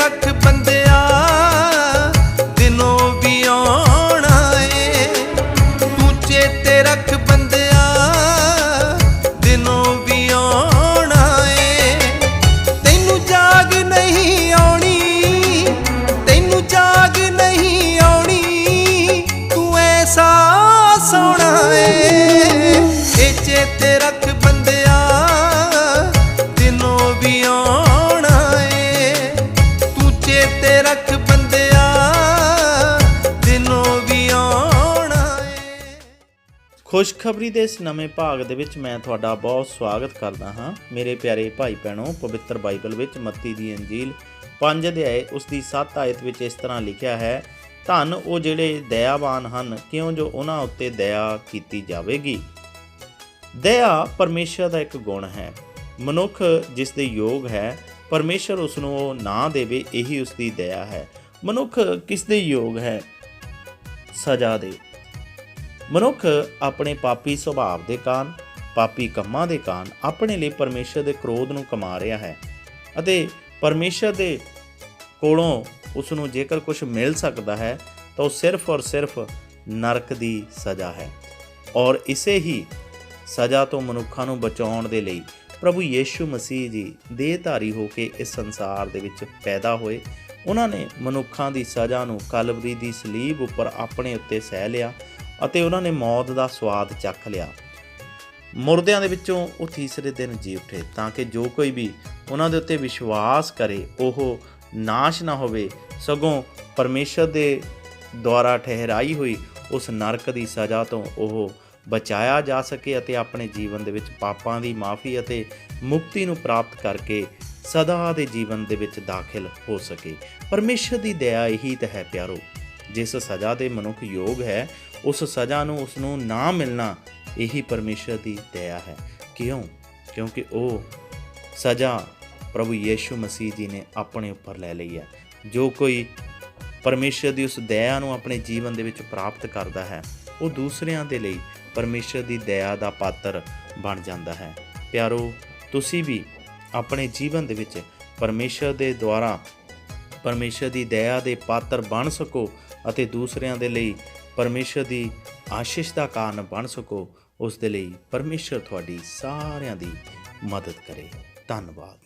ਰੱਖ ਬੰਦਿਆ। ਖੁਸ਼ਖਬਰੀ ਦੇ ਇਸ ਨਵੇਂ ਭਾਗ ਦੇ ਵਿੱਚ ਮੈਂ ਤੁਹਾਡਾ ਬਹੁਤ ਸਵਾਗਤ ਕਰਦਾ ਹਾਂ। ਮੇਰੇ ਪਿਆਰੇ ਭਾਈ ਭੈਣੋ, ਪਵਿੱਤਰ ਬਾਈਬਲ ਵਿੱਚ ਮੱਤੀ ਦੀ ਅੰਜੀਲ 5 ਅਧਿਆਏ ਉਸ ਦੀ 7 ਆਇਤ ਵਿੱਚ ਇਸ ਤਰ੍ਹਾਂ ਲਿਖਿਆ ਹੈ, ਧੰਨ ਉਹ ਜਿਹੜੇ ਦਇਆਵਾਨ ਹਨ, ਕਿਉਂ ਜੋ ਉਹਨਾਂ ਉੱਤੇ ਦਇਆ ਕੀਤੀ ਜਾਵੇਗੀ? ਦਇਆ ਪਰਮੇਸ਼ਰ ਦਾ ਇੱਕ ਗੁਣ ਹੈ। ਮਨੁੱਖ ਜਿਸ ਦੇ ਯੋਗ ਹੈ, ਪਰਮੇਸ਼ਰ ਉਸ ਨੂੰ ਉਹ ਨਾ ਦੇਵੇ, ਇਹੀ ਉਸ ਦੀ ਦਇਆ ਹੈ। ਮਨੁੱਖ ਕਿਸ ਦੇ ਯੋਗ ਹੈ? ਸਜ਼ਾ ਦੇ। ਮਨੁੱਖ ਆਪਣੇ ਪਾਪੀ ਸੁਭਾਅ ਦੇ ਕਾਰਨ, ਪਾਪੀ ਕੰਮਾਂ ਦੇ ਕਾਰਨ ਆਪਣੇ ਲਈ ਪਰਮੇਸ਼ਰ ਦੇ ਕ੍ਰੋਧ ਨੂੰ ਕਮਾ ਰਿਹਾ ਹੈ ਅਤੇ ਪਰਮੇਸ਼ਰ ਦੇ ਕੋਲੋਂ ਉਸ ਨੂੰ ਜੇਕਰ ਕੁਝ ਮਿਲ ਸਕਦਾ ਹੈ, ਤਾਂ ਉਹ ਸਿਰਫ ਔਰ ਸਿਰਫ ਨਰਕ ਦੀ ਸਜ਼ਾ ਹੈ ਔਰ ਇਸੇ ਹੀ ਸਜ਼ਾ ਤੋਂ ਮਨੁੱਖਾਂ ਨੂੰ ਬਚਾਉਣ ਦੇ ਲਈ ਪ੍ਰਭੂ ਯੀਸ਼ੂ ਮਸੀਹ ਜੀ ਦੇਹਧਾਰੀ ਹੋ ਕੇ ਇਸ ਸੰਸਾਰ ਦੇ ਵਿੱਚ ਪੈਦਾ ਹੋਏ। ਉਹਨਾਂ ਨੇ ਮਨੁੱਖਾਂ ਦੀ ਸਜ਼ਾ ਨੂੰ ਕਲਵਰੀ ਦੀ ਸਲੀਬ ਉੱਪਰ ਆਪਣੇ ਉੱਤੇ ਸਹਿ ਲਿਆ ਅਤੇ ਉਹਨਾਂ ਨੇ ਮੌਤ ਦਾ ਸਵਾਦ ਚੱਖ ਲਿਆ। ਮੁਰਦਿਆਂ ਦੇ ਵਿੱਚੋਂ ਉਹ ਤੀਸਰੇ ਦਿਨ ਜੀ ਉੱਠੇ ਤਾਂ ਕਿ ਜੋ ਕੋਈ ਵੀ ਉਹਨਾਂ ਦੇ ਉੱਤੇ ਵਿਸ਼ਵਾਸ ਕਰੇ, ਉਹ ਨਾਸ਼ ਨਾ ਹੋਵੇ। ਸਗੋਂ ਪਰਮੇਸ਼ਰ ਦੇ ਦੁਆਰਾ ਠਹਿਰਾਈ ਹੋਈ ਉਸ ਨਰਕ ਦੀ ਸਜ਼ਾ ਤੋਂ ਉਹ ਬਚਾਇਆ ਜਾ ਸਕੇ ਅਤੇ ਆਪਣੇ ਜੀਵਨ ਦੇ ਵਿੱਚ ਪਾਪਾਂ ਦੀ ਮਾਫੀ ਅਤੇ ਮੁਕਤੀ ਨੂੰ ਪ੍ਰਾਪਤ ਕਰਕੇ ਸਦਾ ਦੇ ਜੀਵਨ ਦੇ ਵਿੱਚ ਦਾਖਲ ਹੋ ਸਕੇ। ਪਰਮੇਸ਼ਰ ਦੀ ਦਇਆ ਇਹੀ ਤਾਂ ਹੈ ਪਿਆਰੋ। ਜਿਸ ਸਜ਼ਾ ਦੇ ਮਨੁੱਖ ਯੋਗ ਹੈ, ਉਸ ਸਜ਼ਾ ਨੂੰ ਉਸ ਨੂੰ ਨਾ ਮਿਲਣਾ ਇਹੀ ਪਰਮੇਸ਼ਰ ਦੀ ਦਇਆ ਹੈ। ਕਿਉਂ? ਕਿਉਂਕਿ ਉਹ ਸਜ਼ਾ ਪ੍ਰਭੂ ਯੀਸ਼ੂ ਮਸੀਹ ਜੀ ਨੇ ਆਪਣੇ ਉੱਪਰ ਲੈ ਲਈ ਹੈ। ਜੋ ਕੋਈ ਪਰਮੇਸ਼ਰ ਦੀ ਉਸ ਦਇਆ ਨੂੰ ਆਪਣੇ ਜੀਵਨ ਦੇ ਵਿੱਚ ਪ੍ਰਾਪਤ ਕਰਦਾ ਹੈ, ਉਹ ਦੂਸਰਿਆਂ ਦੇ ਲਈ ਪਰਮੇਸ਼ਰ ਦੀ ਦਇਆ ਦਾ ਪਾਤਰ ਬਣ ਜਾਂਦਾ ਹੈ। ਪਿਆਰੋ, ਤੁਸੀਂ ਵੀ ਆਪਣੇ ਜੀਵਨ ਦੇ ਵਿੱਚ ਪਰਮੇਸ਼ਰ ਦੇ ਦੁਆਰਾ ਪਰਮੇਸ਼ਰ ਦੀ ਦਇਆ ਦੇ ਪਾਤਰ ਬਣ ਸਕੋ ਅਤੇ ਦੂਸਰਿਆਂ ਦੇ ਲਈ ਪਰਮੇਸ਼ਰ ਦੀ ਆਸ਼ੀਸ਼ ਦਾ ਕਾਰਨ ਬਣ ਸਕੋ, ਉਸ ਦੇ ਲਈ ਪਰਮੇਸ਼ਰ ਤੁਹਾਡੀ ਸਾਰਿਆਂ ਦੀ ਮਦਦ ਕਰੇ। ਧੰਨਵਾਦ।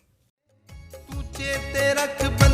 ਤੂੰ ਚੇਤੇ ਰੱਖ